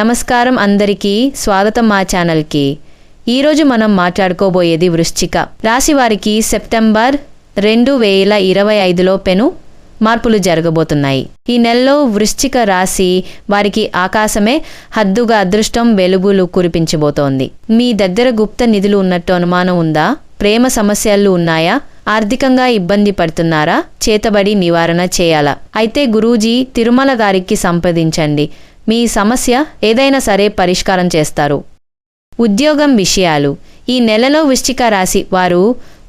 నమస్కారం అందరికీ స్వాగతం మా ఛానల్కి. ఈరోజు మనం మాట్లాడుకోబోయేది వృశ్చిక. రాశి వారికి సెప్టెంబర్ రెండు వేల ఇరవై ఐదులో పెను మార్పులు జరగబోతున్నాయి. ఈ నెలలో వృశ్చిక రాశి వారికి ఆకాశమే హద్దుగా అదృష్టం వెలుగులు కురిపించబోతోంది. మీ దగ్గర గుప్త నిధులు ఉన్నట్టు అనుమానం ఉందా? ప్రేమ సమస్యలు ఉన్నాయా? ఆర్థికంగా ఇబ్బంది పడుతున్నారా? చేతబడి నివారణ చేయాలా? అయితే గురూజీ తిరుమల గారికి సంప్రదించండి. మీ సమస్య ఏదైనా సరే పరిష్కారం చేస్తారు. ఉద్యోగం విషయాలు. ఈ నెలలో వృశ్చిక రాశి వారు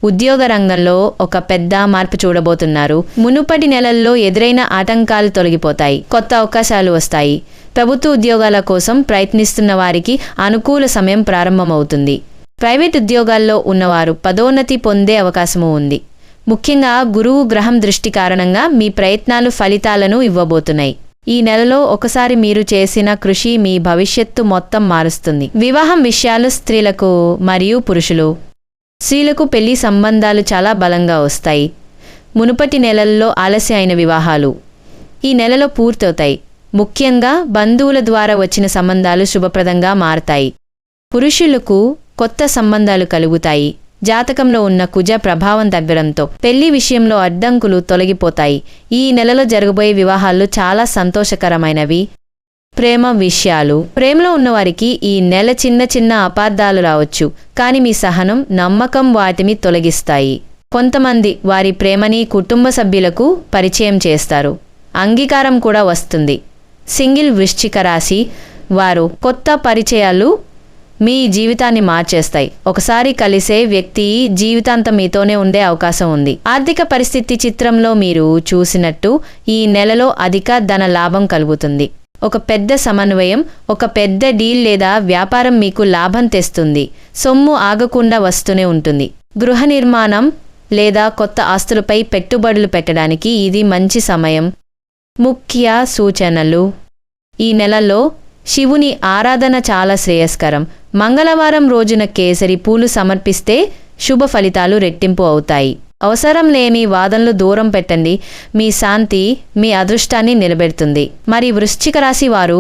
ఉద్యోగ రంగంలో ఒక పెద్ద మార్పు చూడబోతున్నారు. మునుపటి నెలల్లో ఎదురైన ఆటంకాలు తొలగిపోతాయి. కొత్త అవకాశాలు వస్తాయి. ప్రభుత్వ ఉద్యోగాల కోసం ప్రయత్నిస్తున్న వారికి అనుకూల సమయం ప్రారంభమవుతుంది. ప్రైవేట్ ఉద్యోగాల్లో ఉన్నవారు పదోన్నతి పొందే అవకాశము ఉంది. ముఖ్యంగా గురువు గ్రహం దృష్టి కారణంగా మీ ప్రయత్నాలు ఫలితాలను ఇవ్వబోతున్నాయి. ఈ నెలలో ఒకసారి మీరు చేసిన కృషి మీ భవిష్యత్తు మొత్తం మారుస్తుంది. వివాహం విషయాలు స్త్రీలకు మరియు పురుషులు. స్త్రీలకు పెళ్ళి సంబంధాలు చాలా బలంగా వస్తాయి. మునుపటి నెలల్లో ఆలస్య అయిన వివాహాలు. ఈ నెలలో పూర్తవుతాయి. ముఖ్యంగా బంధువుల ద్వారా వచ్చిన సంబంధాలు శుభప్రదంగా మారతాయి. పురుషులకు కొత్త సంబంధాలు కలుగుతాయి. జాతకంలో ఉన్న కుజ ప్రభావం తగ్గడంతో పెళ్ళి విషయంలో అడ్డంకులు తొలగిపోతాయి. ఈ నెలలో జరగబోయే వివాహాలు చాలా సంతోషకరమైనవి. ప్రేమ విషయాలు. ప్రేమలో ఉన్నవారికి ఈ నెల చిన్న చిన్న అపార్థాలు రావచ్చు కానీ మీ సహనం నమ్మకం వాటిని తొలగిస్తాయి. కొంతమంది వారి ప్రేమని కుటుంబ సభ్యులకు పరిచయం చేస్తారు. అంగీకారం కూడా వస్తుంది. సింగిల్ వృశ్చిక రాశి వారు కొత్త పరిచయాలు మీ జీవితాన్ని మార్చేస్తాయి. ఒకసారి కలిసే వ్యక్తి జీవితాంతం మీతోనే ఉండే అవకాశం ఉంది. ఆర్థిక పరిస్థితి చిత్రంలో మీరు చూసినట్టు ఈ నెలలో అధిక ధన లాభం కలుగుతుంది. ఒక పెద్ద సమన్వయం ఒక పెద్ద డీల్ లేదా వ్యాపారం మీకు లాభం తెస్తుంది. సొమ్ము ఆగకుండా వస్తూనే ఉంటుంది. గృహ నిర్మాణం లేదా కొత్త ఆస్తులపై పెట్టుబడులు పెట్టడానికి ఇది మంచి సమయం. ముఖ్య సూచనలు. ఈ నెలలో శివుని ఆరాధన చాలా శ్రేయస్కరం. మంగళవారం రోజున కేసరి పూలు సమర్పిస్తే శుభ ఫలితాలు రెట్టింపు అవుతాయి. అవసరం లేని వాదనలు దూరం పెట్టండి. మీ శాంతి మీ అదృష్టాన్ని నిలబెడుతుంది. మరి వృశ్చిక రాశి వారు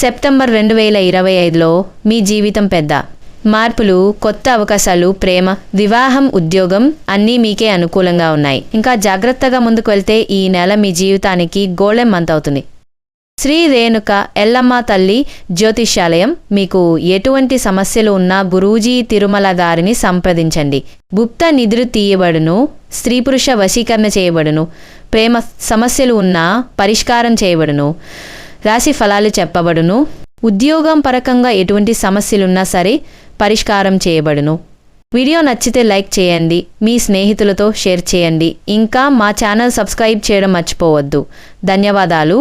సెప్టెంబర్ రెండు వేల ఇరవై ఐదులో మీ జీవితం పెద్ద. మార్పులు కొత్త అవకాశాలు ప్రేమ వివాహం ఉద్యోగం అన్నీ మీకే అనుకూలంగా ఉన్నాయి. ఇంకా జాగ్రత్తగా ముందుకు వెళ్తే ఈ నెల మీ జీవితానికి గోళం మంతవుతుంది. శ్రీ రేణుక ఎల్లమ్మ తల్లి జ్యోతిష్యాలయం మీకు ఎటువంటి సమస్యలు ఉన్నా గురూజీ తిరుమల దారిని సంప్రదించండి. గుప్త నిధులు తీయబడును స్త్రీ పురుష వశీకరణ చేయబడును ప్రేమ సమస్యలు ఉన్నా పరిష్కారం చేయబడును రాశి ఫలాలు చెప్పబడును ఉద్యోగం పరకంగా ఎటువంటి సమస్యలున్నా సరే పరిష్కారం చేయబడును. వీడియో నచ్చితే లైక్ చేయండి మీ స్నేహితులతో షేర్ చేయండి. ఇంకా మా ఛానల్ సబ్స్క్రైబ్ చేయడం మర్చిపోవద్దు. ధన్యవాదాలు.